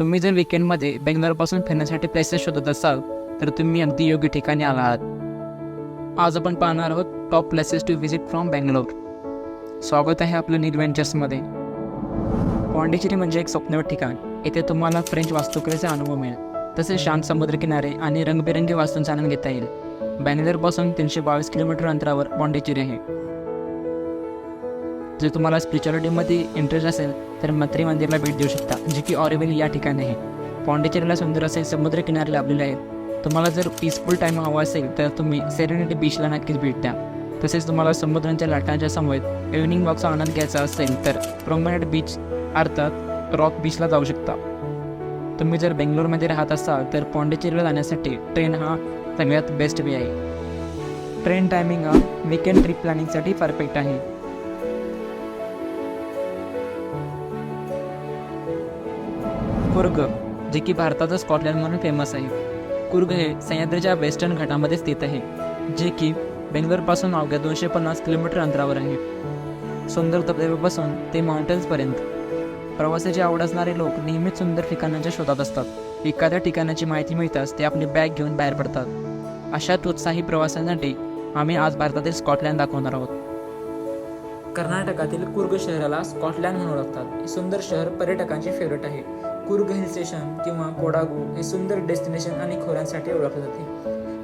तुम्ही जर विकेंडमध्ये बेंगलोरपासून फिरण्यासाठी प्लेसेस शोधत असाल तर तुम्ही अगदी योग्य ठिकाणी आला आहात आज आपण पाहणार आहोत top places to visit from Bangalore. स्वागत आहे आपलं न्यूडव्हेंचर्समध्ये पॉंडिचेरी म्हणजे एक स्वप्नवत ठिकाण. येथे तुम्हाला फ्रेंच वास्तुकलेचा अनुभव मिळेल. तसेच शांत समुद्रकिनारे आणि रंगबेरंगी वास्तूंचा आनंद घेता येईल. बँगलोरपासून तीनशे बावीस किलोमीटर अंतरावर पॉंडिचेरी आहे. जर तुम्हाला स्पिरिच्युअलिटीमध्ये इंटरेस्ट असेल तर मत्री मंदिरला भेट देऊ शकता जे की ऑरेवेल या ठिकाणी आहे. पॉंडिचेरीला सुंदर असे समुद्र किनारे लाभलेले आहेत. तुम्हाला जर पीसफुल टाईम हवा असेल तर तुम्ही सेरेनिटी बीचला नक्कीच भेट द्या. तसेच तुम्हाला समुद्रांच्या लाटांच्या समवेत इव्हनिंग वॉकचा आनंद घ्यायचा असेल तर प्रोमनेट बीच अर्थात रॉक बीचला जाऊ शकता. तुम्ही जर बेंगलोरमध्ये राहत असाल तर पॉंडिचेरीला जाण्यासाठी ट्रेन हा सगळ्यात बेस्ट वे आहे. ट्रेन टायमिंग हा वीकेंड ट्रिप प्लॅनिंगसाठी परफेक्ट आहे. कुर्ग जे की भारताचं स्कॉटलँड म्हणून फेमस आहे. कुर्ग हे सह्याद्रीच्या वेस्टर्न घाटामध्ये स्थित आहे जे की बेंगलोरपासून अवघ्या दोनशे पन्नास किलोमीटर अंतरावर आहे. सुंदर धबधब्यापासून ते माउंटन्सपर्यंत प्रवासाची आवड असणारे लोक नेहमीच सुंदर ठिकाणांच्या शोधात असतात. एखाद्या ठिकाणाची माहिती मिळताच ते आपली बॅग घेऊन बाहेर पडतात. अशाच उत्साही प्रवासासाठी आम्ही आज भारतातील स्कॉटलँड दाखवणार आहोत. कर्नाटकातील कुर्ग शहराला स्कॉटलँड म्हणून ओळखतात. हे सुंदर शहर पर्यटकांचे फेवरेट आहे. कुर्ग हिल स्टेशन किंवा कोडागू हे सुंदर डेस्टिनेशन आणि खोऱ्यांसाठी ओळखले जाते.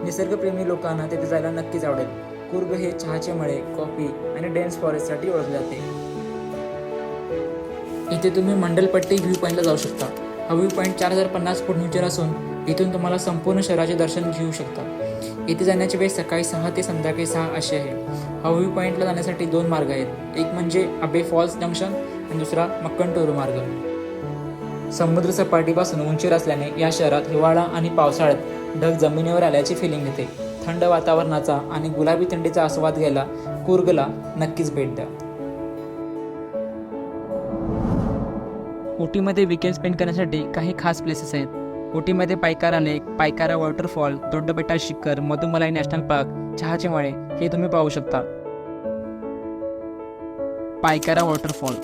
निसर्गप्रेमी लोकांना तिथे जायला नक्कीच आवडेल. कुर्ग हे चहाचे मळे कॉफी आणि डेन्स फॉरेस्टसाठी ओळखले जाते. इथे तुम्ही मंडलपट्टी व्ह्यू पॉईंटला जाऊ शकता. हा व्ह्यू पॉईंट चार हजार पन्नास फूट उंचीवर असून इथून तुम्हाला संपूर्ण शहराचे दर्शन घेऊ शकता. इथे जाण्याची वेळ सकाळी सहा ते संध्याकाळी सहा अशी आहे. हा व्ह्यू पॉईंटला जाण्यासाठी दोन मार्ग आहेत. एक म्हणजे अबे फॉल्स जंक्शन आणि दुसरा मक्कनटोरू मार्ग. समुद्रसपाटीपासून उंचीवर असल्याने या शहरात हिवाळा आणि पावसाळ्यात ढग जमिनीवर आल्याची फिलिंग येते. थंड वातावरणाचा आणि गुलाबी थंडीचा आस्वाद घ्यायला कुर्गला नक्कीच भेट द्या. उटीमध्ये विकेंड स्पेंड करण्यासाठी काही खास प्लेसेस आहेत. उटीमध्ये पायकारा लेक पायकारा वॉटरफॉल दोड्डबेटा शिखर मधुमलाई नॅशनल पार्क चहाचे मळे हे तुम्ही पाहू शकता. पायकारा वॉटरफॉल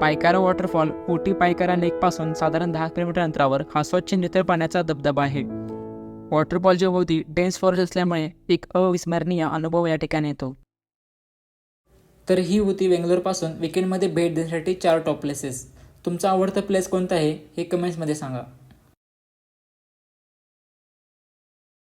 पायकारा वॉटरफॉल उटी पायकारा लेकपासून साधारण दहा किलोमीटर अंतरावर हा स्वच्छ नितळ पाण्याचा धबधबा आहे. वॉटरफॉलच्या भोवती डेन्स फॉरेस्ट असल्यामुळे एक अविस्मरणीय अनुभव या ठिकाणी येतो. तर ही होती बेंगलोरपासून विकेंडमध्ये भेट देण्यासाठी चार टॉप प्लेसेस तुमचा आवडता प्लेस कोणता आहे हे कमेंट्समध्ये सांगा.